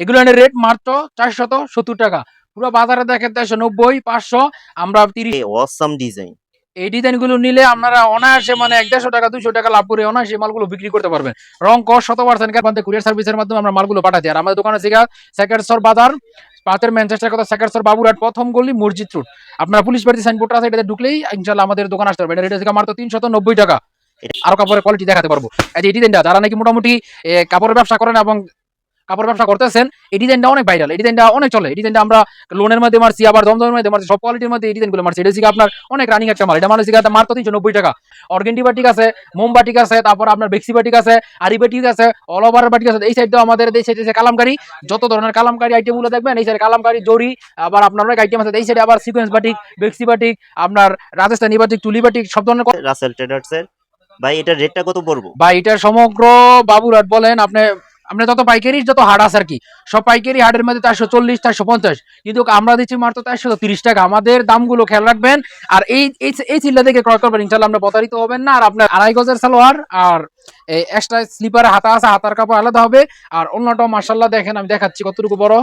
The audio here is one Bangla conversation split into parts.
এগুলো রেট মাত্র চারশত সত্তর টাকা। পুরো বাজারে দেখেন দেড়শো নব্বই পাঁচশো আমরা তিরিশ অসাম ডিজাইন এই ডিজাইনগুলো নিলে আপনারা অনায়াসে মানে এক দেড়শো টাকা দুশো টাকা লাভ করে অনায়াসে মালগুলো বিক্রি করতে পারবেন। রং কস শত পার্সেন্ট কুরিয়ার সার্ভিসের মাধ্যমে আমরা মালগুলো পাঠাচ্ছি আর আমাদের দোকানে থেকে সেকেন্ডসর বাজার পাতের ম্যানচেস্টার কথা সেকেন্ডসর বাবুরহাট প্রথম গলি মসজিদ রোড আপনারা পুলিশ বাড়িতে সাইনবোর্ড আছে এটাতে ঢুকলেই ইনশাল্লাহ আমাদের দোকান আসতে পারবে। এটা রেট থেকে মাত্র তিনশত নব্বই টাকা আরও কাপড়ের কোয়ালিটি দেখাতে পারব। এই যে ডিজাইনটা যারা নাকি মোটামুটি কাপড়ের ব্যবসা করেন এবং কাপড় ব্যবসা করতেছেন এই ডিজাইনটা অনেক ভাইরাল এই ডিজাইনটা অনেক চলে এই ডিজাইনটা আমরা লোনের মধ্যে মারছি আবার দমদমের মধ্যে মারছি সব কোয়ালিটির মধ্যে এই ডিজাইনগুলো মারছি। এটা হচ্ছে আপনার অনেক রানিং একটা মাল এটা মানে হচ্ছে মাত্র তিনশো নব্বই টাকা। অর্গেন্টি বাটিক আছে মোম বাটিক আছে তারপর আপনার বেক্সি বাটিক আছে আরি বাটিক আছে অল ওভার বাটিক আছে এই সাইডেও আমাদের এই সাইডে কালামকারি। যত ধরনের কালামকারি আইটেমগুলো দেখবেন এই সাইডে কালামকারি জরি আবার আপনার অনেক আইটেম আছে এই সাইডে আবার সিকোয়েন্স বাটিক বেক্সি বাটিক আপনার রাজস্থানি বাটিক টুলি বাটিক সব ধরনের রাসেল ট্রেডার্স এর ভাই এটার রেটটা কত পড়ব? বা এটা সমগ্র বাবুরাট বলেন আপনি আপনি যত পাইকারি, যত হাট আছে আর কি, সব পাইকারি হাটের মধ্যে চারশো চল্লিশ, চারশো পঞ্চাশ। কিন্তু আমরা দিচ্ছি মাত্র চারশো তিরিশ টাকা। আমাদের দামগুলো খেয়াল রাখবেন। আর এই এই এই চিল্লা থেকে ক্রয় করবেন। ইনশাল্লাহ আমরা প্রতারিত হবেন না। আর আপনার আড়াই গজের সালোয়ার আর এই এক্সট্রা স্লিপারে হাতা আছে, হাতার কাপড় আলাদা হবে। আর অন্যটা মার্শাল্লাহ দেখেন, আমি দেখাচ্ছি কতটুকু বড়।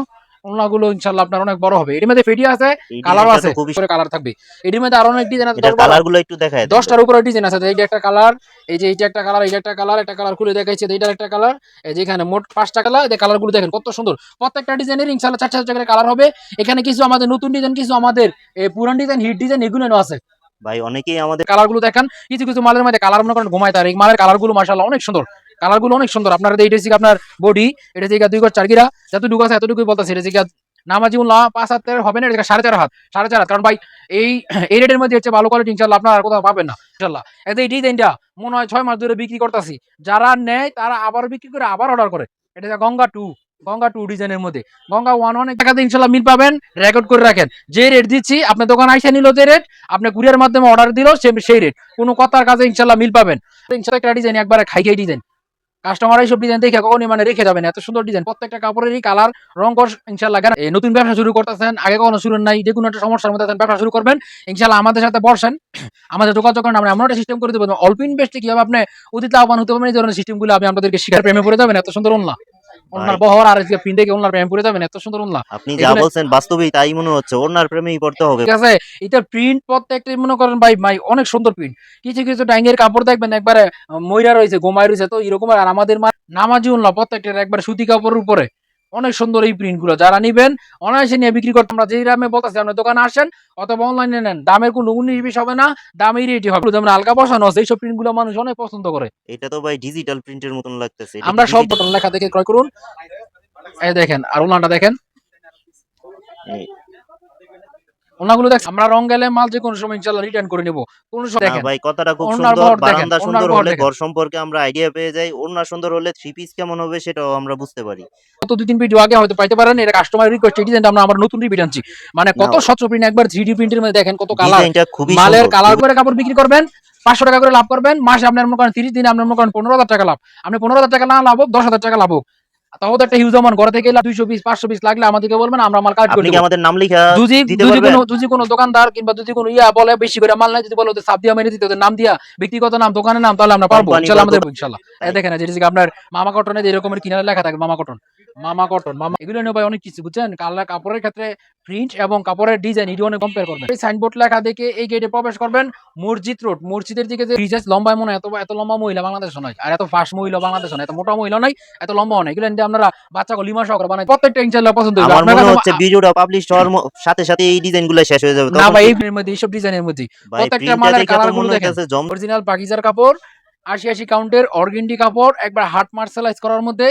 অন্যগুলো ইনশাল্লাহ আপনার অনেক বড় হবে। এর মধ্যে ফেটি আছে ডিজাইনটা আছে তো কালার থাকবে। এটির মধ্যে আরও অনেক ডিজাইন আছে এটার দশ বারো- কালারগুলো একটু দেখায় দেন। দশটার উপরে ডিজাইন আছে এইটা একটা কালার এই যে এইটা একটা কালার এইটা একটা কালার একটা কালার খুলে দেখাইছে এইটার একটা কালার এই যে এখানে মোট পাঁচটা কালার এই কালারগুলো দেখেন কত সুন্দর। প্রত্যেকটা ডিজাইনের ইনশাল্লাহ চার চার করে কালার হবে। এখানে কিছু আমাদের নতুন ডিজাইন কিছু আমাদের পুরান ডিজাইন হিট ডিজাইন এগুলো আছে। ভাই অনেকেই আমাদের কালারগুলো দেখেন কিছু কিছু মালের মধ্যে কালার মনে করেন ঘুমায় তার এই মালের কালারগুলো মাসাল্লাহ অনেক সুন্দর। কালারগুলো অনেক সুন্দর। আপনার এইটা হচ্ছে আপনার বডি এটা থেকে দুই ঘর, চার গিরা, যতটুকু আছে এতটুকুই বলতেছে। এটা থেকে নামাজি উল্লাহ পাঁচ হাতের হবে না, এটা সাড়ে চার হাত, সাড়ে চার হাত। কারণ ভাই, এই এই রেটের মধ্যে হচ্ছে ভালো কোয়ালিটি ইনশাল্লাহ আপনার আর কোথাও পাবেন না ইনশাল্লাহ এতে এই ডিজাইনটা মনে হয় ছয় মাস ধরে বিক্রি করতেছি। যারা নেয়, তারা আবার বিক্রি করে, আবার অর্ডার করে। এটা গঙ্গা টু গঙ্গা টু ডিজাইনের মধ্যে। গঙ্গা ওয়ান অনেক টাকাতে ইনশাল্লাহ মিল পাবেন রেকর্ড করে রাখেন। যে রেট দিচ্ছি, আপনার দোকান আইসা নিল যে রেট আপনি কুরিয়ার মাধ্যমে অর্ডার দিল সেই রেট কোনো কথার কাজে ইনশাল্লাহ মিল পাবেন। ইনশাল্লাহ একটা ডিজাইন একবারে খাই খাই ডিজাইন কাস্টমার এইসব ডিজাইন দেখে কখনই মানে রেখে যাবেন এত সুন্দর ডিজাইন প্রত্যেকটা কাপড়েরই কালার রং কর ইনশাল্লাহ নতুন ব্যবসা শুরু করতেছেন, আগে কখনো শুরু নাই। যে কোনো একটা সমস্যার মধ্যে ব্যবসা শুরু করবেন। ইনশাল্লাহ আমাদের সাথে বসেন। আমাদের যোগাযোগ করেন, আমরা এমন একটা সিস্টেম করে দেবো অল্প ইনভেস্টে কীভাবে আপনি অতীত লাভবান হতে পারবেন, এই ধরনের সিস্টেমগুলো আমি আপনাদেরকে শিকার প্রেমে পড়ে যাবেন। এত সুন্দর উনলা ওনার বহর আর আজকে পিন্ডে ওনার প্রেমে পড়ে যাবেন এত সুন্দর উনলা আপনি যা বলছেন বাস্তবেই তাই মনে হচ্ছে ওনার প্রেমেই পড়তে হবে। ঠিক আছে এটা প্রিন্ট প্রত্যেকটা মনে করেন ভাই ভাই অনেক সুন্দর প্রিন্ট কিছু কিছু ডাইংয়ের কাপড় দেখবেন একবারে ময়রা রয়েছে গোমায় রয়েছে তো এরকম আর আমাদের মা- নামাজি উল্লাহ প্রত্যেকটা একবার সুতি কাপড়ের উপরে। অনেক সুন্দর এই প্রিন্টগুলো যারা নিবেন অনায়াসে নিয়ে বিক্রি করতে আমরা যেই দামে বলতেছি আপনার দোকানে আসেন অথবা অনলাইনে নেন। দামের কোনো উনিশ বিশ হবে না দামের রেটই হবে। যেমন আলগা বসানো আছে এইসব প্রিন্টগুলো মানুষ অনেক পছন্দ করে। এটা তো ভাই ডিজিটাল প্রিন্টের মতন লাগতেছে। আমরা সব বটন লেখা দেখে ক্রয় করুন। এই দেখেন আর ওনাটা দেখেন। ওনাগুলো দেখ আমরা রং গেলে মাল যে কোনো সময় ইনশাল্লাহ রিটার্ন করে নেব। কোনো দেখেন ভাই কথাটা খুব সুন্দর বারান্দা সুন্দর হলে ঘর সম্পর্কে আমরা আইডিয়া পেয়ে যাই ওড়না সুন্দর হলে থ্রি পিস কেমন হবে সেটাও আমরা বুঝতে পারি। গত দুই তিন ভিডিও আগে হয়তো পাইতে পারেন এটা কাস্টমার রিকোয়েস্ট এই ডিজাইনটা আমরা নতুন রিপিট আনছি। মানে কত স্বচ্ছ প্রিন্ট একবার থ্রি ডি প্রিন্টের মধ্যে দেখেন কত কালার মালের কালার করে কাপড় বিক্রি করবেন পাঁচশো টাকা করে লাভ করবেন মাসে আপনার মনে করেন তিরিশ দিনে আপনার মনে করেন পনেরো হাজার টাকা লাভ। আপনি পনেরো হাজার টাকা না লাভ হোক দশ হাজার টাকা লাভ হোক তাও তো একটা হিউজ অ্যামাউন্ট ঘরে থেকে দুইশো পিস পাঁচশো পিস লাগলে আমাদেরকে বলবেন আমরা মাল কাট করে আমাদের নাম লিখা যদি যদি কোনো যদি কোনো দোকানদার কিংবা যদি কোনো ইয়া বলে বেশি করে মাল নাই যদি বলে ওদের সাপ দিয়া মেরে দিতে ওদের নাম দিয়া ব্যক্তিগত নাম দোকানের নাম তাহলে আমরা পারব। ইনশাল্লাহ আমাদের ইনশাল্লাহ। দেখেন যেটা আপনার মামা কটনে যে এরকমের কিনারে লেখা থাকে মামা কটন মামা কটন মামা এগুলো নিয়ে ভাই অনেক কিছু বুঝছেন? কালার কাপড়ের ক্ষেত্রে প্রিন্ট এবং কাপড়ের ডিজাইন এটি অনেক কম্পেয়ার করবেন। এই সাইনবোর্ড লেখা দেখে এই গেটে প্রবেশ করবেন মসজিদ রোড মসজিদের দিকে যে রিচার্জ লম্বা মনে এত এত লম্বা মহিলা বাংলাদেশ নয় আর এত ফাস্ট মহিলা বাংলাদেশ নয় এত মোটা মহিলা নাই এত লম্বা নয়। এগুলো নিয়ে আপনারা বাচ্চা লিমা সহকারে বানাই প্রত্যেকটা ইনশাল্লাহ পছন্দ হবে আমার মনে হচ্ছে ভিডিওটা পাবলিশ হওয়ার সাথে সাথে এই ডিজাইনগুলো শেষ হয়ে যাবে। না ভাই এই মধ্যে এইসব ডিজাইনের মধ্যে প্রত্যেকটা মালের কালারগুলো দেখেন। অরিজিনাল পাকিজার কাপড় আশি আশি কাউন্টের অর্গেন্ডি কাপড় একবার হাট মার্শালাইজ করার মধ্যে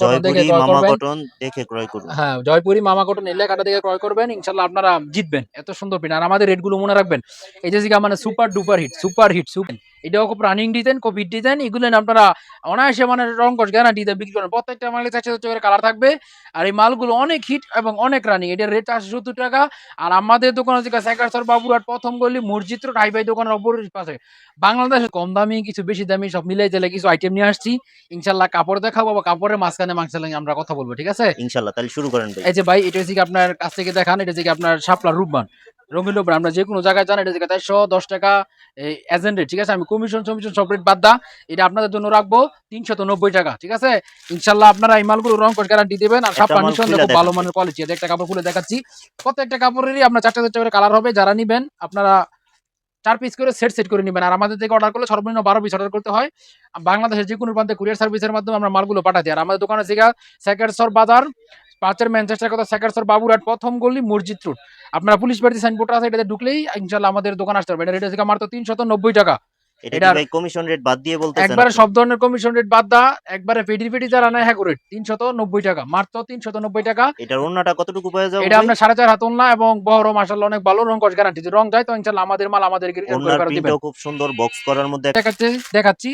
জয়পুরি মামা। কটন দেখে ক্রয় করুন। হ্যাঁ জয়পুরি মামা কটন এই লেখাটা দেখে ক্রয় করবেন। ইনশাল্লাহ আপনারা জিতবেন। এত সুন্দর পিন আর আমাদের রেটগুলো মনে রাখবেন। এই যে মানে super duper hit super hit super এটাও খুব রানিং ডিজাইন কোভিড ডিজাইন এগুলো আপনারা অনায়াসে মানে রং কস গ্যারান্টি দিয়ে বিক্রি করেন প্রত্যেকটা মালে চারশো করে কালার থাকবে। আর এই মালগুলো অনেক হিট এবং অনেক রানিং এটার রেট চারশো সত্তর টাকা। আর আমাদের দোকান হচ্ছে সেকারসর বাবুরহাট প্রথম গলি মসজিদ রোড দোকানের অপর পাশে। বাংলাদেশে কম দামি কিছু বেশি দামি সব মিলাই দিলে কিছু আইটেম নিয়ে আসছি। ইনশাল্লাহ কাপড় দেখাবো বা কাপড়ের মাঝখানে মাংসালে আমরা কথা বলব ঠিক আছে? ইনশাল্লাহ তাহলে শুরু করেন এই যে ভাই এটা হচ্ছে কি আপনার কাছ থেকে দেখান এটা হচ্ছে আপনার শাপলার রূপবান। রঙিন আমরা যে কোনো জায়গায় জানি এটা চারশো দশ টাকা এজেন্ট রেট ঠিক আছে? আমি কমিশন কমিশন সব রেট বাদ দা এটা আপনাদের জন্য রাখব তিনশত নব্বই টাকা ঠিক আছে? ইনশাল্লাহ আপনারা এই মালগুলো রং করে গ্যারান্টি দিবেন আর সব কন্ডিশন খুব ভালো মানের কোয়ালিটি একটা কাপড় খুলে দেখাচ্ছি। প্রত্যেকটা কাপড়েরই আপনার চারটে চারটে করে কালার হবে যারা নিবেন আপনারা চার পিস করে সেট সেট করে নেবেন। আর আমাদের থেকে অর্ডার করলে সর্বনিম্ন বারো পিস অর্ডার করতে হয়। বাংলাদেশের যে কোনো প্রান্তে কুরিয়ার সার্ভিসের মাধ্যমে আমরা মালগুলো পাঠাতে আর আমাদের দোকানে থেকে সেকেন্ডসর বাজার পাঁচের ম্যানচেস্টার কথা সেকেন্ডসর বাবুরহাট প্রথম গলি মসজিদ রোড। আপনারা পুলিশ বাড়ি সাইনবোর্ড আছে এটাতে ঢুকলেই ইনশাল্লাহ আমাদের দোকান আসতে হবে। এটা রেট থেকে মাত্র তিনশত নব্বই টাকা। এটা ভাই কমিশন রেট বাদ দিয়ে বলতেছেন একবারে সব ধরনের কমিশন রেট বাদ দা একবারে পেটি পেটি যারা নেয় হ্যাঁ রেট তিনশত নব্বই টাকা মাত্র তিনশত নব্বই টাকা। এটার অন্যটা কতটুকু পাওয়া যাবে এটা আপনার সাড়ে চার হাত এবং মাসাল্লাহ অনেক ভালো রং কস গ্যারান্টি রং যায় তো ইনশাল্লাহ আমাদের মাল প্রিন্টও খুব সুন্দর বক্স করার মধ্যে দেখাচ্ছি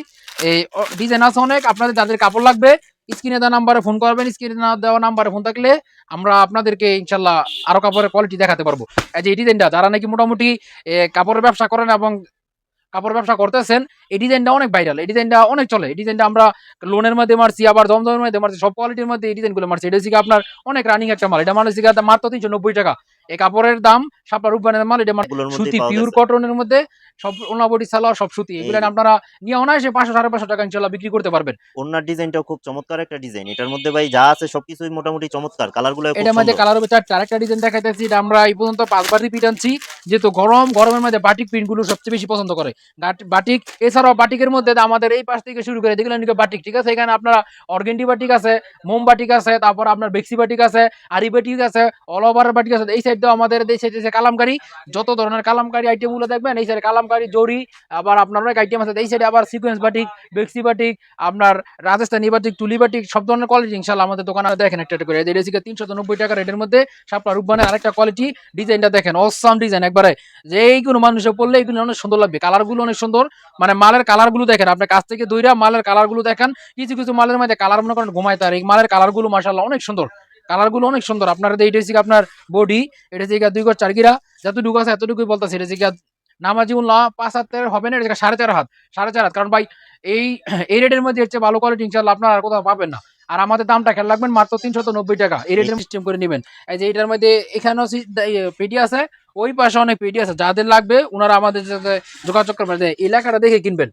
এই ডিজাইন আছে অনেক। আপনাদের যাদের কাপড় লাগবে স্ক্রিনে দেওয়া নাম্বারে ফোন করবেন স্ক্রিনে দেওয়া নাম্বারে ফোন থাকলে আমরা আপনাদেরকে ইনশাল্লাহ আরও কাপড়ের কোয়ালিটি দেখাতে পারব। এই যে এই ডিজাইনটা যারা নাকি মোটামুটি কাপড়ের ব্যবসা করেন এবং কাপড় ব্যবসা করতেছেন, এই ডিজাইনটা অনেক ভাইরাল এই ডিজাইনটা অনেক চলে, এই ডিজাইনটা আমরা লোনের মধ্যে মারছি, আবার দমদমের মধ্যে মারছি, সব কোয়ালিটির মধ্যে এই ডিজাইনগুলো মারছি। এটা হচ্ছে আপনার অনেক রানিং একটা মাল, এটা মানে গিয়ে মাত্র তিনশো নব্বই টাকা। এই কাপড়ের দাম সাপলা রূপবানের মাল এটা মধ্যে সুতি পিওর কটনের মধ্যে সব ওনাবডি সালোয়ার সব সুতি। এগুলো আপনারা নিয়ে অনায়াসে পাঁচশো সাড়ে পাঁচশো টাকা ইনশাল্লাহ বিক্রি করতে পারবেন। ওনার ডিজাইনটাও খুব চমৎকার একটা ডিজাইন। এটার মধ্যে ভাই যা আছে সবকিছুই মোটামুটি চমৎকার। কালারগুলো এটার মধ্যে কালার হবে চারটা আরেকটা ডিজাইন দেখাইতেছি এটা আমরা এই পর্যন্ত পাঁচবার রিপিট আনছি। যেহেতু গরম গরমের মধ্যে বাটিক প্রিন্টগুলো সবচেয়ে বেশি পছন্দ করে। বাটিক এছাড়াও বাটিকের মধ্যে আমাদের এই পাশ থেকে শুরু করে দেখলেন বাটিক ঠিক আছে? এখানে আপনারা অর্গেন্ডি বাটিক আছে মোম বাটিক আছে তারপর আপনার বেক্সি বাটিক আছে আরি বাটিক আছে অল ওভার বাটিক আছে এই সাইড আমাদের এই সাইড কালামকারি, যত ধরনের কালামকারি আইটেমগুলো দেখবেন, এই সাইডে কালামকারি, জরি, আবার আপনার অনেক আইটেম আছে, এই সাইডে আবার সিকোয়েন্স বাটিক বেক্সি বাটিক আপনার রাজস্থানী বাটিক তুলি বাটিক সব ধরনের কোয়ালিটি ইনশাল্লাহ আমাদের দোকানে দেখেন একটা করে। এই রেসিকে তিনশো নব্বই টাকা রেটের মধ্যে, সাপলা রূপবানের আরেকটা কোয়ালিটি ডিজাইনটা দেখেন অসাম ডিজাইন একবারে। যে এইগুলো মানুষে পড়লে এইগুলো অনেক সুন্দর লাগবে কালারগুলো অনেক সুন্দর। মানে মালের কালারগুলো দেখেন আপনার কাছ থেকে দইরা মালের কালারগুলো দেখেন, কিছু কিছু মালের মধ্যে কালার মনে করেন ঘুমাইতে আর এই মালের কালারগুলো মাসাল্লাহ অনেক সুন্দর। কালারগুলো অনেক সুন্দর। আপনার এটা হচ্ছে আপনার বডি এটা হচ্ছে দুই গজ চার গিরা যতটুকু আছে এতটুকুই বলতেছে। এটা হচ্ছে নামাজি উল্লাহ পাঁচ হাতের হবে না, এটা সাড়ে চার হাত, সাড়ে চার হাত। কারণ ভাই, এই এই রেটের মধ্যে হচ্ছে ভালো কোয়ালিটি ইনশাল্লাহ আপনার আর কোথাও পাবেন না। আর আমাদের দামটা খেয়াল রাখবেন, মাত্র তিনশত নব্বই টাকা। এই রেটের সিস্টেম করে নেবেন। এই যে এটার মধ্যে এখানেও পেটি আছে, ওই পাশে অনেক পেটি আছে। যাদের লাগবে, ওনারা আমাদের সাথে যোগাযোগ করবেন। এলাকাটা দেখে কিনবেন।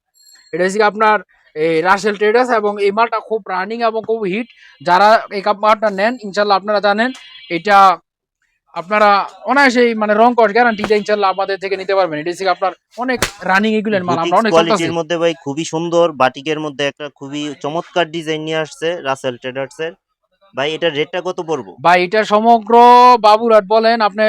এটা হচ্ছে আপনার এই রাসেল ট্রেডার্স এবং এই মালটা খুব রানিং এবং খুব হিট যারা এই কাপ মালটা নেন ইনশাল্লাহ আপনারা জানেন এটা আপনারা অনায়াসেই মানে রং কস গ্যারান্টি ইনশাল্লাহ আমাদের থেকে নিতে পারবেন। এটা গিয়ে আপনার অনেক রানিং এগুলের মাল আমরা অনেক কোয়ালিটির মধ্যে ভাই খুবই সুন্দর বাটিকের মধ্যে একটা খুবই চমৎকার ডিজাইন নিয়ে আসছে রাসেল ট্রেডার্স এর ভাই এটার রেটটা কত পড়ব? ভাই এটা সমগ্র বাবুরাট বলেন আপনি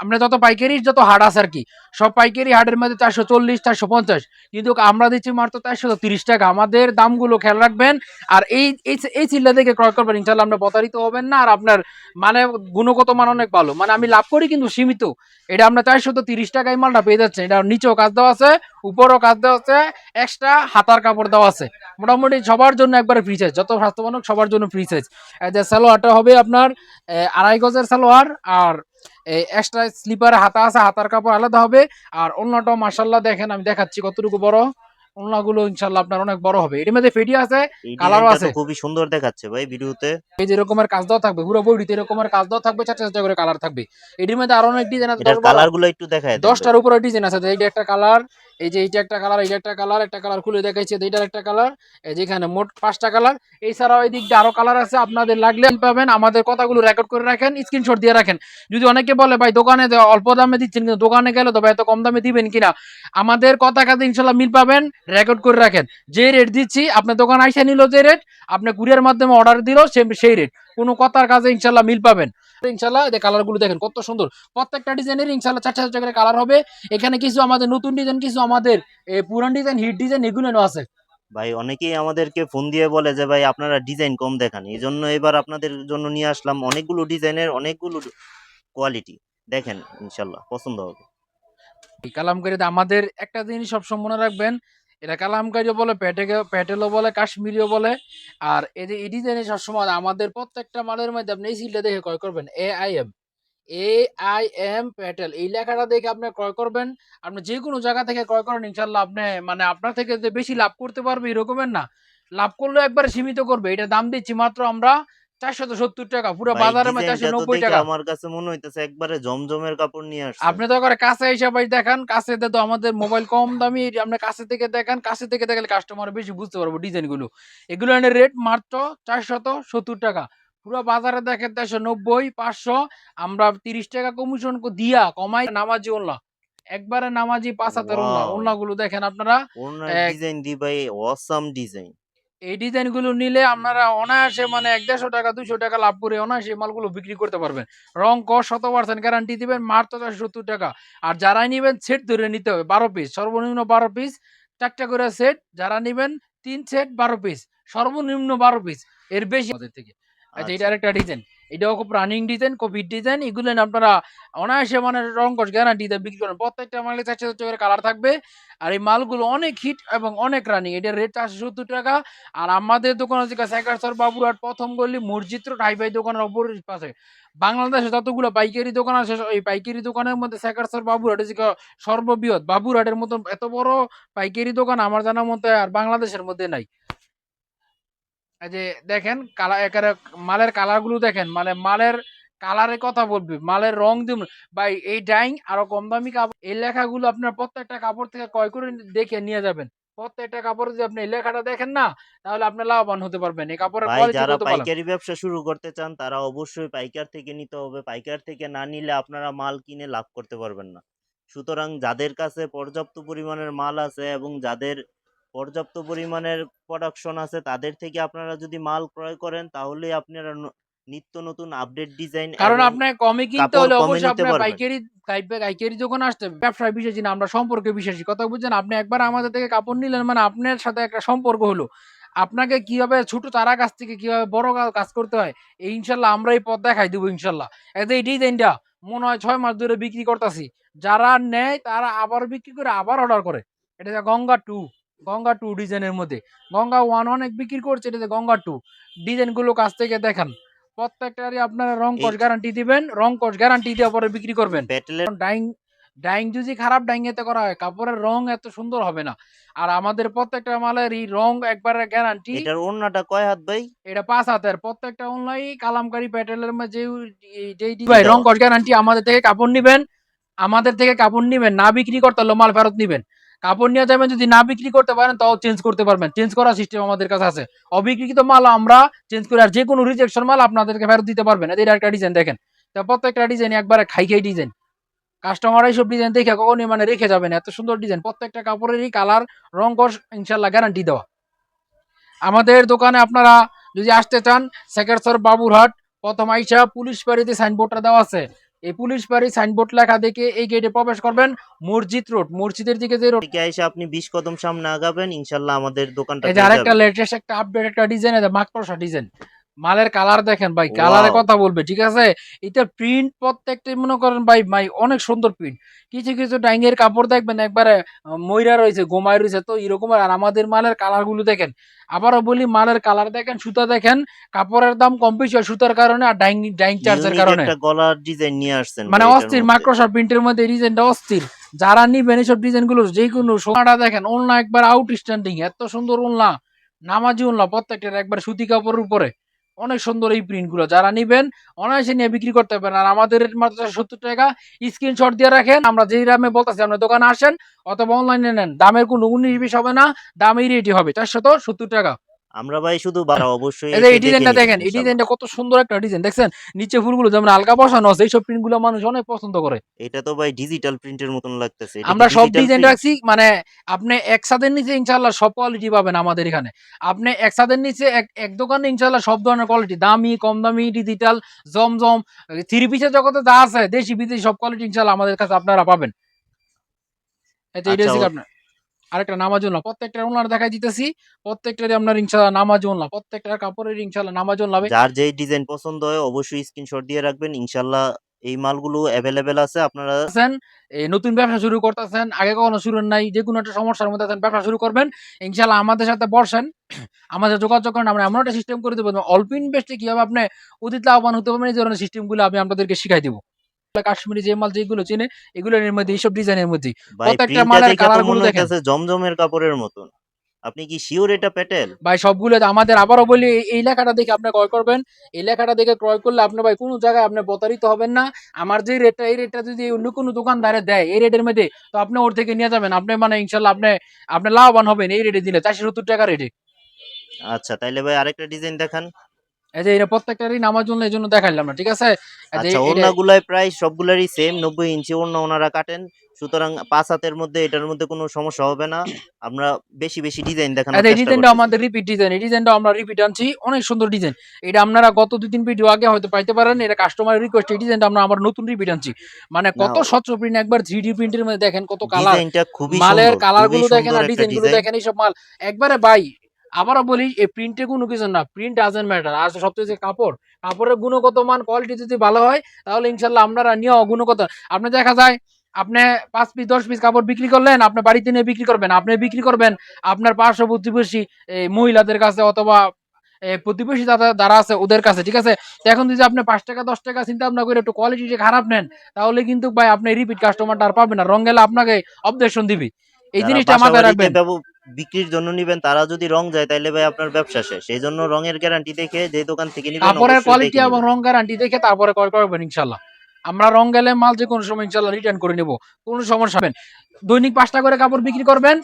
আমরা যত পাইকারি যত হাট আছে আর কি, সব পাইকারি হাটের মধ্যে চারশো চল্লিশ, চারশো পঞ্চাশ। কিন্তু আমরা দিচ্ছি মাত্র চারশো তিরিশ টাকা। আমাদের দামগুলো খেয়াল রাখবেন। আর এই এই চিল্লা থেকে ক্রয় করবেন। ইনশাল্লাহ আপনার প্রতারিত হবেন না। আর আপনার মানে গুণগত মান অনেক ভালো। মানে আমি লাভ করি কিন্তু সীমিত। এটা আমরা চারশো তিরিশ টাকায় মালটা পেয়ে যাচ্ছেন এটা নিচেও কাজ দেওয়া আছে, উপরও কাজ দেওয়া আছে এক্সট্রা হাতার কাপড় দেওয়া আছে। মোটামুটি সবার জন্য একবারে ফ্রি সাইজ যত স্বাস্থ্যবানক সবার জন্য ফ্রি সাইজ যে সালোয়ারটা হবে আপনার আড়াই গজের সালোয়ার আর এক্সট্রা স্লিপার হাতা আছে হাতার কাপড় আলাদা হবে। আর অন্যটা মার্শাল্লাহ দেখেন আমি দেখাচ্ছি কতটুকু বড়। অন্যগুলো ইনশাল্লাহ আপনার অনেক বড় হবে। এর মধ্যে ফেডি আছে কালারও আছে। খুবই সুন্দর দেখাচ্ছে ভাই ভিডিওতে। এই যে রকমের কাজ দেওয়া থাকবে পুরো বডিতে এরকমের কাজ দেওয়া থাকবে চারটা চারটা করে কালার থাকবে। এটির মধ্যে আরও অনেক ডিজাইন আছে এটার দশ বারো- কালারগুলো একটু দেখায় দেন ভাই। দশটার উপরে ডিজাইন আছে এইটা একটা কালার এই যে এইটা একটা কালার এইটা একটা কালার একটা কালার খুলে দেখাইছে, এইটার একটা কালার এই যেখানে মোট পাঁচটা কালার এছাড়াও এই দিক দিয়ে আরও কালার আছে, আপনাদের লাগলে পাবেন, আমাদের কথাগুলো রেকর্ড করে রাখেন স্ক্রিনশট দিয়ে রাখেন। যদি অনেকে বলে, ভাই, দোকানে অল্প দামে দিচ্ছেন, কিন্তু দোকানে গেলে তো ভাই এত কম দামে দিবেন কিনা? আমাদের কথা কাজে ইনশাল্লাহ মিল পাবেন রেকর্ড করে রাখেন। যে রেট দিচ্ছি, আপনার দোকান আইসা নিল যে রেট আপনি কুরিয়ার মাধ্যমে অর্ডার দিল সেই রেট কোনো কথার কাজে ইনশাল্লাহ মিল পাবেন। ইনশাল্লাহ এই কালারগুলো দেখেন কত সুন্দর। প্রত্যেকটা ডিজাইনের ইনশাল্লাহ চারটা চারটা করে কালার হবে। এখানে কিছু আমাদের নতুন ডিজাইন কিছু আমাদের পুরান ডিজাইন হিট ডিজাইন এগুলো আছে। ভাই অনেকেই আমাদেরকে ফোন দিয়ে বলে যে ভাই আপনারা ডিজাইন কম দেখান। এই জন্য এবার আপনাদের জন্য নিয়ে আসলাম অনেকগুলো ডিজাইনের অনেকগুলো কোয়ালিটি। দেখেন ইনশাল্লাহ পছন্দ হবে। এই কালামকারিতে আমাদের একটা জিনিস সবসময় মনে রাখবেন এটা কালামকারিও বলে প্যাটে প্যাটেলও বলে, কাশ্মীরিও বলে। আর এই যে এই ডিজাইনে সবসময় আমাদের প্রত্যেকটা মালের মধ্যে আপনি এই সিলটা দেখে ক্রয় করবেন। A I M A I M Patel, এই লেখাটা দেখে আপনি ক্রয় করবেন। আপনি যে কোনো জায়গা থেকে ক্রয় করেন ইনশাল্লাহ আপনি মানে আপনার থেকে যে বেশি লাভ করতে পারবে এরকমের না। লাভ করলেও একবারে সীমিত করবে। এটা দাম দিচ্ছি মাত্র আমরা চারশত সত্তর টাকা পুরো চারশো নব্বই টাকা। আমার কাছে মনে হইতেছে একবারে জমজমের কাপড় নিয়ে আসছে। আপনি তো করে কাছে এসে দেখান কাছে তো আমাদের মোবাইল কম দামি আপনি কাছে থেকে দেখান কাছে থেকে দেখালে কাস্টমার বেশি বুঝতে পারব এগুলো রেট মাত্র চারশত সত্তর টাকা। পুরো বাজারে দেখেন চারশো নব্বই পাঁচশো আমরা তিরিশ টাকা কমিশন দিয়া কমাই নামাজি ওনলা একবারে নামাজি পাঁচ হাতের ওনলা Wow. দেখেন আপনারা ডিজাইন দি ভাই অসাম ডিজাইন। এই ডিজাইনগুলো নিলে আপনারা অনায়াসে মানে এক দেড়শো টাকা দুশো টাকা লাভ করে অনায়াসে মালগুলো বিক্রি করতে পারবেন। রং কস শত পার্সেন্ট গ্যারান্টি দিবেন মাত্র চারশো সত্তর টাকা। আর যারাই নিবেন সেট ধরে নিতে হবে বারো পিস সর্বনিম্ন বারো পিস চারটা করে সেট যারা নিবেন তিন সেট বারো পিস সর্বনিম্ন বারো পিস এর বেশি আমাদের থেকে। আচ্ছা এটা আরেকটা ডিজাইন এটাও খুব রানিং ডিজাইন কোভিড ডিজাইন এগুলো আপনারা অনায়াসে মানে রং কস গ্যারান্টি দিয়ে বিক্রি করেন প্রত্যেকটা মালে চারশো সত্তর করে কালার থাকবে আর এই মালগুলো অনেক হিট এবং অনেক রানিং এটার রেট চারশো সত্তর টাকা। আর আমাদের দোকান হচ্ছে সাইকারসর বাবুরহাট, প্রথম গলি, মসজিদ রোড হাইফাই দোকানের অপর পাশে। বাংলাদেশে যতগুলো পাইকারি দোকান আছে, এই পাইকারি দোকানের মধ্যে হচ্ছে গিয়ে সর্ববৃহৎ। বাবুরহাটের মতো এত বড় পাইকারি দোকান আমার জানার মতে আর বাংলাদেশের মধ্যে নাই। এই যে দেখেন কালার একারে মালের কালারগুলো দেখেন মানে মালের কালারের কথা বলবি মালের রং দিন ভাই এই ডাইং আরও কম দামি কাপড় এই লেখাগুলো আপনার প্রত্যেকটা কাপড় থেকে ক্রয় করে দেখে নিয়ে যাবেন। প্রত্যেকটা কাপড়ে যদি আপনি লেখাটা দেখেন না তাহলে আপনি লাভবান হতে পারবেন এই কাপড়ের কোয়ালিটি যারা পাইকারি ব্যবসা শুরু করতে চান তারা অবশ্যই পাইকার থেকে নিতে হবে পাইকার থেকে না নিলে আপনারা মাল কিনে লাভ করতে পারবেন না। সুতরাং যাদের কাছে পর্যাপ্ত পরিমাণের মাল আছে এবং যাদের পর্যাপ্ত পরিমাণের প্রোডাকশন আছে তাদের থেকে আপনারা যদি মাল ক্রয় করেন তাহলে আপনারা নিত্য নতুন আপডেট ডিজাইন কারণ আপনি কমে কিনতে হলে অবশ্যই আপনার। পাইকারি পাইকারি দোকান আসতে ব্যবসায় বিশ্বাসী না আমরা সম্পর্কে বিশ্বাসী কথা বুঝছেন? আপনি একবার আমাদের থেকে কাপড় নিলেন মানে আপনার সাথে একটা সম্পর্ক হলো। আপনাকে কীভাবে ছোট চারা গাছ থেকে কীভাবে বড় কাজ করতে হয় এই ইনশাল্লাহ আমরা এই পথ দেখাই দেবো ইনশাল্লাহ। এই ডিজাইনটা মনে হয় ছয় মাস ধরে বিক্রি করতেছি। যারা নেয় তারা আবার বিক্রি করে আবার অর্ডার করে। এটা গঙ্গা টু গঙ্গা টু ডিজাইনের মধ্যে। গঙ্গা ওয়ান অনেক বিক্রি করছে এটা গঙ্গা টু ডিজাইনগুলো কাছ থেকে দেখান। প্রত্যেকটারই আপনারা রং কস গ্যারান্টি দিবেন রং কস গ্যারান্টি দিয়ে পরে বিক্রি করবেন। ডাইং ডাইং যদি খারাপ ডাইং এতে করা হয় কাপড়ের রং এত সুন্দর হবে না। আর আমাদের প্রত্যেকটা মালের এই রং একবারে গ্যারান্টি এটার ওড়নাটা কয় হাত ভাই? এটা পাঁচ হাতের। প্রত্যেকটা অনলাইন কালামকারী প্যাটেলের মধ্যে যেই ভাই রং কস গ্যারান্টি আমাদের থেকে কাপড় নিবেন। আমাদের থেকে কাপড় নিবেন না বিক্রি করতে হলে মাল ফেরত নিবেন। কাপড় নিয়ে যাবেন, যদি না বিক্রি করতে পারেন, তাও চেঞ্জ করতে পারবেন। চেঞ্জ করার সিস্টেম আমাদের কাছে আছে। অবিক্রিত মাল আমরা চেঞ্জ করে আর যে কোনো রিজেকশন মাল আপনাদেরকে ফেরত দিতে পারবেন। এদের একটা ডিজাইন দেখেন। তা প্রত্যেকটা ডিজাইন একবারে খাই খাই ডিজাইন কাস্টমার এইসব ডিজাইন দেখে কখনই মানে রেখে যাবেন এত সুন্দর ডিজাইন প্রত্যেকটা কাপড়েরই কালার রং কস ইনশাল্লাহ গ্যারান্টি দেওয়া। আমাদের দোকানে আপনারা যদি আসতে চান সেকেরসর বাবুরহাট, প্রথম আইসা পুলিশ বাড়িতে সাইনবোর্ডটা দেওয়া আছে। এই পুলিশ বাড়ি সাইনবোর্ড লেখা দেখে এই গেটে প্রবেশ করবেন মসজিদ রোড। মসজিদের দিকে যে রোড এসে আপনি বিশ কদম সামনে আগাবেন ইনশাল্লাহ আমাদের দোকানটা এই যে আরেকটা লেটেস্ট একটা আপডেট একটা ডিজাইন আছে মাকড়সা ডিজাইন মালের কালার দেখেন ভাই কালারে. কথা বলবে ঠিক আছে? এটা প্রিন্ট প্রত্যেকটা মনে করেন ভাই ভাই অনেক সুন্দর প্রিন্ট কিছু কিছু ডাইংয়ের কাপড় দেখবেন একবারে ময়রা রয়েছে গোমায় রয়েছে তো এরকম আর আমাদের মালের কালারগুলো দেখেন। আবারও বলি মালের কালার দেখেন সুতা দেখেন কাপড়ের দাম কম বেশি হয় সুতার কারণে আর ডাইং ডাইং চার্জের কারণে। একটা গলার ডিজাইন নিয়ে আসছেন মানে অস্থির। মাইক্রোসফট প্রিন্টের মধ্যে ডিজাইনটা অস্থির। যারা নিবেন এইসব ডিজাইনগুলো যে কোনো সোনাটা দেখেন ওলনা একবার আউট স্ট্যান্ডিং এত সুন্দর ওলনা নামাজি ওলনা প্রত্যেকটার একবার সুতি কাপড়ের উপরে। অনেক সুন্দর এই প্রিন্টগুলো যারা নিবেন, অনায়াসে নিয়ে বিক্রি করতে পারেন আর আমাদের মাত্র সত্তর টাকা স্ক্রিনশট দিয়ে রাখেন। আমরা যেই দামে বলতেছি আপনার দোকানে আসেন অথবা অনলাইনে নেন। দামের কোনো উনিশ বিশ হবে না দামেরই এটি রেটই হবে। চারশত সত্তর টাকা। আমরা ভাই শুধু বাড়া অবশ্যই এই ডিজাইনটা দেখেন এই ডিজাইনটা কত সুন্দর একটা ডিজাইন দেখছেন নিচে ফুলগুলো যেমন আলগা বসানো আছে এইসব প্রিন্টগুলো মানুষ অনেক পছন্দ করে। এটা তো ভাই ডিজিটাল প্রিন্টের মতন লাগতেছে আমরা সব ডিজাইন রাখছি মানে আপনি এক ছাদের নিচে ইনশাল্লাহ সব কোয়ালিটি পাবেন আমাদের এখানে। আপনি এক ছাদের নিচে এক এক দোকানে ইনশাল্লাহ সব ধরনের কোয়ালিটি দামি কম দামি ডিজিটাল জমজম থ্রি পিসের জগতে যা আছে দেশি বিদেশি সব কোয়ালিটি ইনশাল্লাহ আমাদের কাছে আপনারা পাবেন। এটা আচ্ছা, ও- আপনার। আরেকটা নামাজ না প্রত্যেকটা ওনার দেখাই দিতেছি প্রত্যেকটারই আপনার ইনশাল্লাহ নামাজ না প্রত্যেকটার কাপড়ের ইনশাল্লাহ নামাজ লাভে যার যেই ডিজাইন পছন্দ হয় অবশ্যই স্ক্রিনশট দিয়ে রাখবেন ইনশাল্লাহ এই মালগুলো অ্যাভেলেবেল আছে আপনারা আছেন এই নতুন ব্যবসা শুরু করতেছেন আগে কখনো শুরু নাই যে কোনো একটা সমস্যার মধ্যে আছেন ব্যবসা শুরু করবেন ইনশাল্লাহ আমাদের সাথে বসেন আমাদের যোগাযোগ করেন আমরা এমন একটা সিস্টেম করে দেবো অল্প ইনভেস্টে কীভাবে আপনি অতীত লাভবান হতে পারবেন এই ধরনের সিস্টেমগুলো আমি আপনাদেরকে শিখাই দেবো। কাশ্মীরি যে মাল যেগুলো চেনে এগুলোর মধ্যে এইসব ডিজাইনের মধ্যে প্রত্যেকটা মালের কালারগুলো মনে দেখেন। জমজমের কাপড়ের মতন। আপনি কি শিওর এটা প্যাটেল ভাই সবগুলো আমাদের আবারও বলি এই- লেখাটা দেখে আপনি ক্রয় করবেন। এই লেখাটা দেখে ক্রয় করলে আপনি ভাই কোনো জায়গায় আপনি প্রতারিত হবেন না। আমার যে রেটটা এই রেটটা যদি অন্য কোনো দোকানদারে দেয় এই রেটের মধ্যে তো আপনি ওর থেকে নিয়ে যাবেন। আপনি মানে ইনশাল্লাহ আপনি আপনি লাভবান হবেন এই রেটে দিলে চারশো সত্তর টাকা রেটে আচ্ছা তাইলে ভাই আরেকটা ডিজাইন দেখান। এই যে এটা প্রত্যেকটারই নামার জন্য এই জন্য দেখাইলাম না ঠিক আছে? আচ্ছা ওড়নাগুলাই প্রায় সবগুলারই সেম নব্বই ইঞ্চি ওড়না ওনারা কাটেন। সুতরাং পাঁচ হাতের মধ্যে এটার মধ্যে কোনো সমস্যা হবে না। আমরা বেশি বেশি ডিজাইন দেখানোর আচ্ছা, এই ডিজাইনটা আমাদের রিপিট ডিজাইন এই ডিজাইনটা আমরা রিপিট আনছি। অনেক সুন্দর ডিজাইন এটা আপনারা গত দুই তিন ভিডিও আগে হয়তো পাইতে পারেন এটা কাস্টমার রিকোয়েস্ট এই ডিজাইনটা আমরা আবার নতুন রিপিট আনছি। মানে কত স্বচ্ছ প্রিন্ট একবার থ্রি ডি প্রিন্টের মধ্যে দেখেন কত কালার মালের সুন্দর, কালার খুবই দেখেন আর একটা ডিজাইনগুলো ডিজাইন। দেখেন এইসব মাল। একবারে বাই আবারও বলি এই প্রিন্টে কোনো কিছু না। প্রিন্ট ডাজেন্ট ম্যাটার আর সবচেয়ে যে কাপড় কাপড়ের গুণগত মান কোয়ালিটি যদি ভালো হয় তাহলে ইনশাল্লাহ আপনারা নিয়েও গুণগত আপনি দেখা যায় আপনি পাঁচ পিস দশ পিস কাপড় বিক্রি করলেন আপনি বাড়িতে নিয়ে বিক্রি করবেন আপনি বিক্রি করবেন আপনার পার্শ্ব প্রতিবেশী এই মহিলাদের কাছে অথবা প্রতিবেশী যারা যারা আছে ওদের কাছে ঠিক আছে? তো এখন যদি আপনি পাঁচ টাকা দশ টাকা চিন্তা ভাবনা করে একটু কোয়ালিটি খারাপ নেন তাহলে কিন্তু ভাই আপনি রিপিট কাস্টমারটা আর পাবেন না। রং গেলে আপনাকে অবজেকশন দিবি। এই জিনিসটা মাথায় রাখবেন। বিক্রির জন্য নিবেন তারা যদি রং যায় তাহলে ভাই আপনার ব্যবসা শেষ। সেই জন্য রঙের গ্যারান্টি দেখে যে দোকান থেকে নিবেন অবশ্যই কোয়ালিটি এবং রং গ্যারান্টি দেখে তারপরে ক্রয় করবেন ইনশাল্লাহ আমরা রং গেলে মাল যে কোনো সময় ইনশাল্লাহ রিটার্ন করে নেব। কোনো সমস্যা হবে। দৈনিক পাঁচটা করে কাপড় বিক্রি করবেন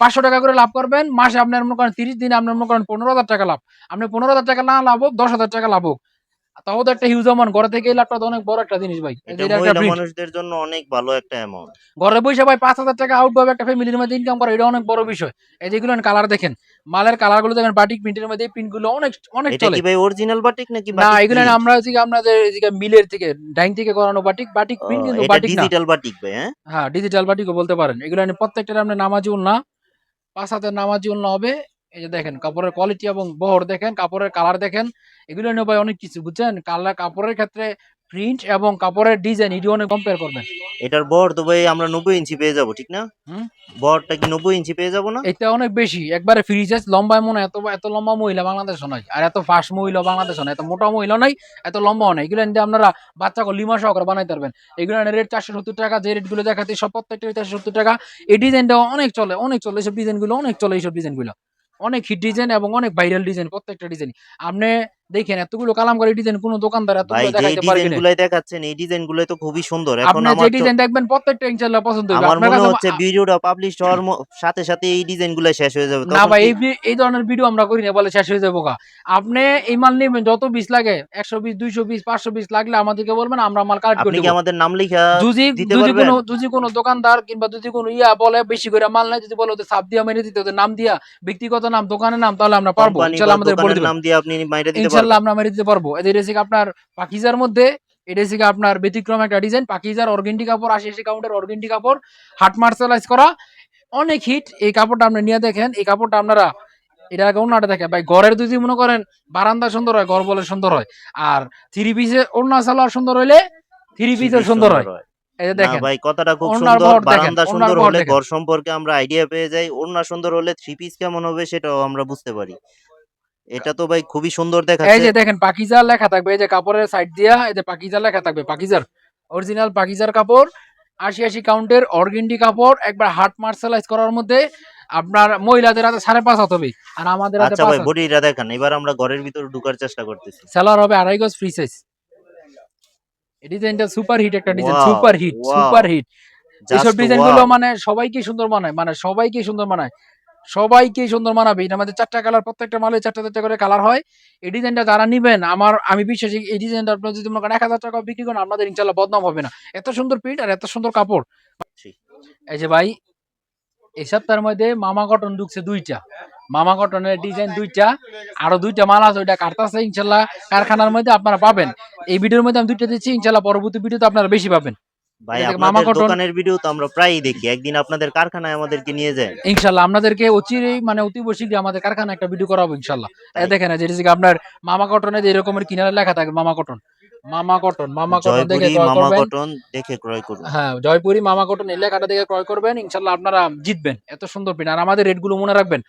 পাঁচশো টাকা করে লাভ করবেন মাসে আপনার মনে করেন তিরিশ দিনে আপনার মনে করেন পনেরো হাজার টাকা লাভ। আপনি পনেরো হাজার টাকা না লাভ হোক দশ হাজার টাকা লাভ হোক তাও তো একটা হিউজ অ্যামাউন্ট ঘরে থেকে এই তো অনেক বড় একটা জিনিস ভাই। যে মহিলা মানুষদের জন্য অনেক ভালো একটা অ্যামাউন্ট ঘরে বসে ভাই পাঁচ হাজার টাকা আউট পাবে একটা ফ্যামিলির মধ্যে ইনকাম করা এটা অনেক বড় বিষয়। এই যেগুলো কালার দেখেন মালের কালারগুলো দেখেন বাটিক প্রিন্টের মধ্যে প্রিন্টগুলো অনেক অনেক চলে। ভাই অরিজিনাল বাটিক নাকি না এগুলো আমরা কি আপনাদের এদিকে মিলের থেকে ডাইং থেকে করানো বাটিক বাটিক প্রিন্ট কিন্তু বাটিক না। ডিজিটাল বাটিক ভাই হ্যাঁ? হ্যাঁ ডিজিটাল বাটিকও বলতে পারেন। এগুলো আপনি প্রত্যেকটার আপনার নামাজি না পাঁচ হাতের নামাজি উল না হবে এই যে দেখেন কাপড়ের কোয়ালিটি এবং বহর দেখেন কাপড়ের কালার দেখেন এগুলো নিয়ে ভাই অনেক কিছু বুঝছেন? কালার কাপড়ের ক্ষেত্রে প্রিন্ট এবং কাপড়ের ডিজাইন এটি অনেক কম্পেয়ার করবেন। এটার বহর তো ভাই আমরা নব্বই ইঞ্চি পেয়ে যাব ঠিক না? বহরটা কি নব্বই ইঞ্চি পেয়ে যাব না? এটা অনেক বেশি একবারে ফ্রি সাইজ লম্বায় মনে এত এত লম্বা মহিলা বাংলাদেশ নয় আর এত ফাস্ট মহিলা বাংলাদেশ নয় এত মোটা মহিলা নাই এত লম্বাও নাই এগুলো নিয়ে আপনারা বাচ্চাকে লিমা সহকারে বানাইতে পারবেন। এগুলো রেট চারশো সত্তর টাকা যে রেটগুলো দেখাতে সব প্রত্যেকটা চারশো সত্তর টাকা এই ডিজাইনটা অনেক চলে অনেক চলে এইসব ডিজাইনগুলো অনেক চলে এইসব ডিজাইনগুলো অনেক হিট ডিজাইন এবং অনেক ভাইরাল ডিজাইন প্রত্যেকটা ডিজাইন আপনি দেখেন এতগুলো কালামকারী ডিজাইন কোনো দোকানদার এতগুলো যে দেখাইতে পারবে না। গুলাই দেখাচ্ছেন এই ডিজাইনগুলো তো খুবই সুন্দর। এখন আমার যে ডিজাইন দেখবেন প্রত্যেকটা ইনশাল্লাহ পছন্দ হবে আমার মনে হচ্ছে ভিডিওটা পাবলিশ হওয়ার সাথে সাথে এই ডিজাইনগুলো শেষ হয়ে যাবে। না ভাই এই এই ধরনের ভিডিও আমরা করি না বলে শেষ হয়ে যাব। আপনি এই মাল নেবেন যত পিস লাগে একশো পিস দুইশো পিস পাঁচশো পিস লাগলে আমাদেরকে বলবেন আমরা মাল কালেক্ট করে আপনি কি আমাদের নাম লিখা যদি যদি? কোনো যদি কোনো দোকানদার কিংবা যদি কোনো ইয়া বলে বেশি করে মাল নাই যদি বলে ওদের সাপ দিয়া মেরে দিতে ওদের নাম দিয়া ব্যক্তিগত নাম দোকানের নাম তাহলে আমরা পারব। কোম্পানি ইনশাল্লাহ আমাদের বলে দিবেন। নাম দিয়ে আপনি মাইরা দিতে ইনশাল্লাহ আমরা মেরে দিতে পারব। এদের রেসিক আপনার পাকিজার মধ্যে এটা হচ্ছে আপনার ব্যতিক্রম একটা ডিজাইন পাকিজার অর্গেন্ডি কাপড় আশি আশি কাউন্টার অর্গেন্ডি কাপড় হাট মার্শালাইজ করা অনেক হিট এই কাপড়টা আপনি নিয়ে দেখেন এই কাপড়টা আপনারা এটা অন্যটা দেখেন। ভাই ঘরের যদি মনে করেন বারান্দা সুন্দর হয় ঘর বলে সুন্দর হয়। আর থ্রি পিসে অন্য সালোয়ার সুন্দর হইলে থ্রি পিসের সুন্দর হয়। ভাই কথাটা খুব সুন্দর। বারান্দা সুন্দর হলে ঘর সম্পর্কে আমরা আইডিয়া পেয়ে যাই। ওড়না সুন্দর হলে থ্রি পিস কেমন হবে সেটাও আমরা বুঝতে পারি। এটা তো ভাই খুবই সুন্দর এই যে দেখেন পাকিজার লেখা থাকবে এই যে কাপড়ের সাইড দিয়া এই যে পাকিজার লেখা থাকবে পাকিজার। অরিজিনাল পাকিজার কাপড় আশি আশি কাউন্টের অর্গেন্ডি কাপড় একবার হাট মার্শালাইজ করার মধ্যে আপনার মহিলাদের হাতে সাড়ে পাঁচ হাত হবে আর আমাদের হাতে আচ্ছা ভাই বডিটা দেখান এবার আমরা ঘরের ভিতরে ঢুকার চেষ্টা করতেছি। সেলার হবে আড়াই গজ ফ্রি সাইজ এই ডিজাইনটা সুপার হিট একটা design super hit super hit এইসব Just ডিজাইনগুলো মানে সবাইকে সুন্দর মানায় মানে সবাইকে সুন্দর মানায় সবাইকে সুন্দর মানাবে। এটা আমাদের চারটা কালার প্রত্যেকটা মালে চারটা চারটা করে কালার হয়। এই ডিজাইনটা যারা নিবেন আমার আমি বিশ্বাসী এই ডিজাইনটা আপনার যদি মনে করেন এক হাজার টাকা বিক্রি করেন আপনাদের ইনশাল্লাহ বদনাম হবে না। এত সুন্দর প্রিন্ট আর এত সুন্দর কাপড়। এই যে ভাই এই সপ্তাহের মধ্যে মামা কটন ঢুকছে দুইটা। মামা কটনের ডিজাইন দুইটা আরও দুইটা মাল আছে ওইটা কাটতেছে ইনশাল্লাহ কারখানার মধ্যে আপনারা পাবেন। এই ভিডিওর মধ্যে আমি দুইটা দিচ্ছি ইনশাল্লাহ পরবর্তী ভিডিওতে আপনারা বেশি পাবেন। ভাই আপনাদের দোকানের ভিডিও তো আমরা প্রায়ই দেখি। একদিন আপনাদের কারখানায় আমাদেরকে নিয়ে যায় ইনশাল্লাহ আপনাদেরকে অচিরেই মানে অতি শীঘ্রই আমাদের কারখানা একটা ভিডিও করাবো ইনশাল্লাহ। এই দেখেন যেটা হচ্ছে আপনার মামা কটনে যে এরকমের কিনারে লেখা থাকে মামা কটন মামা কটন মামা কটন দেখে মামা কটন দেখে ক্রয় করুন। হ্যাঁ জয়পুরি মামা কটন এই লেখাটা দেখে ক্রয় করবেন। ইনশাল্লাহ আপনারা জিতবেন। এত সুন্দর পিন আর আমাদের রেটগুলো মনে রাখবেন।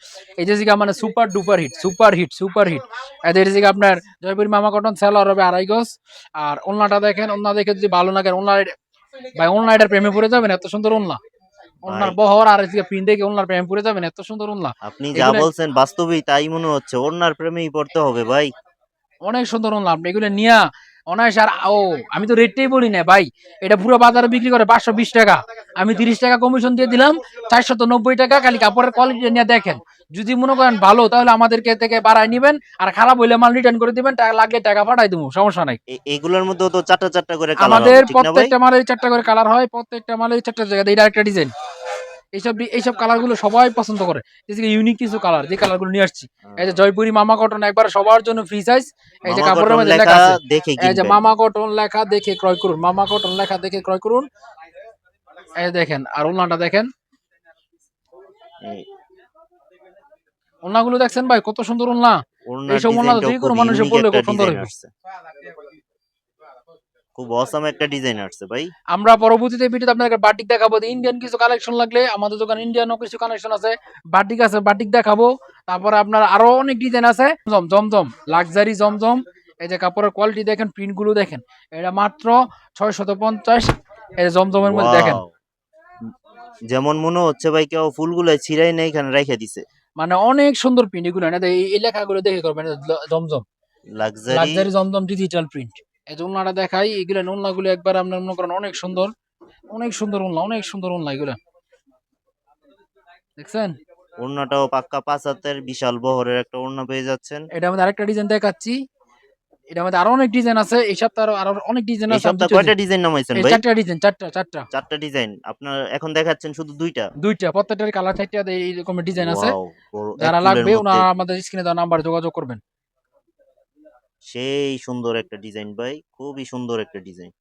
এই যে যে মানে super duper hit super hit super hit এদের যে আপনার জয়পুরি মামা কটন সেলার হবে আড়াই গজ। আর ওলনাটা দেখেন ওলনা দেখে যদি ভালো লাগেন ওলনা ভাই অন্য এটার প্রেমে পড়ে যাবেন এত সুন্দর ওনলা ওনার বহর আর এদিকে পিন দেখে ওনার প্রেম পড়ে যাবেন এত সুন্দর ওনলা আপনি যা বলছেন বাস্তবেই তাই মনে হচ্ছে ওনার প্রেমেই পড়তে হবে ভাই। অনেক সুন্দর ওনলা আপনি এগুলো নিয়া অনায়াস আর ও আমি তো রেটটাই বলি না ভাই। এটা পুরো বাজারে বিক্রি করে পাঁচশো বিশ টাকা। আমি তিরিশ টাকা কমিশন দিয়ে দিলাম চারশত নব্বই টাকা খালি কাপড়ের কোয়ালিটি নিয়ে দেখেন। যদি মনে করেন ভালো তাহলে আমাদেরকে থেকে বাড়ায় নিবেন আর খারাপ হইলে মাল রিটার্ন করে দিবেন টাকা লাগলে টাকা পাঠাই দেবো সমস্যা নাই। এগুলোর মধ্যে তো চারটা চারটা করে আমাদের প্রত্যেকটা মালের চারটা করে কালার হয় প্রত্যেকটা মালের চারটা জায়গায় এটা একটা ডিজাইন এইসব এইসব কালারগুলো সবাই পছন্দ করে। ইউনিক কিছু কালার যে নিয়ে আসছি। এই যে জয়পুরি মামা কটন একবার সবার জন্য ফ্রি সাইজ এই যে কাপড়ের মধ্যে লেখা আছে। এই যে মামা কটন লেখা দেখে ক্রয় করুন। মামা কটন লেখা দেখে ক্রয় করুন। এই দেখেন আর ওলনাটা দেখেন। ওলনাগুলো দেখছেন ভাই কত সুন্দর ওলনা এইসব ডিজাইনটাও যে কোনো মানুষে খুব সুন্দর হবে। খুব অসাম একটা ডিজাইন আসছে ভাই। আমরা পরবর্তীতে ভিডিওতে আপনাদের বাটিক দেখাবো। ইন্ডিয়ান কিছু কালেকশন লাগলে আমাদের দোকানে ইন্ডিয়ানও কিছু কালেকশন আছে। বাটিক আছে বাটিক দেখাবো। তারপরে আপনার আরও অনেক ডিজাইন আছে। জম জমজম লাক্সারি জমজম। এই যে কাপড়ের কোয়ালিটি দেখেন প্রিন্টগুলো দেখেন। এটা মাত্র ছয় শত পঞ্চাশ। এই জমজমের মধ্যে দেখেন। যেমন মনে হচ্ছে ভাই কেউ ফুলগুলো ছিঁড়াই না এখানে রেখে দিছে। মানে অনেক সুন্দর প্রিন্ট এগুলো। না এই লেখাগুলো দেখে করবেন Zamzam. Luxury Zamzam digital print এই যে ওনাটা দেখাই এগুলো ওনাগুলো একবার আপনার মনে করেন অনেক সুন্দর। অনেক সুন্দর ওনলা অনেক সুন্দর ওনলা এগুলো। দেখছেন? ওড়নাটাও পাক্কা পাঁচ হাতের বিশাল বহরের একটা ওড়না পেয়ে যাচ্ছেন। এটা মধ্যে আরেকটা ডিজাইন দেখাচ্ছি। এটা মধ্যে আরও অনেক ডিজাইন আছে। এই সপ্তাহে আরো- আরও অনেক ডিজাইন আছে কয়টা ডিজাইন নামাইছেন ভাই? চারটা ডিজাইন চারটা চারটা। চারটা ডিজাইন। আপনার এখন দেখাচ্ছেন শুধু দুইটা? দুইটা। প্রত্যেকটার কালার চারটা ডিজাইন আছে! যারা লাগবে ওনারা আমাদের স্ক্রিনে দেওয়া নাম্বার যোগাযোগ করবেন। সেই সুন্দর একটা ডিজাইন ভাই খুবই সুন্দর একটা ডিজাইন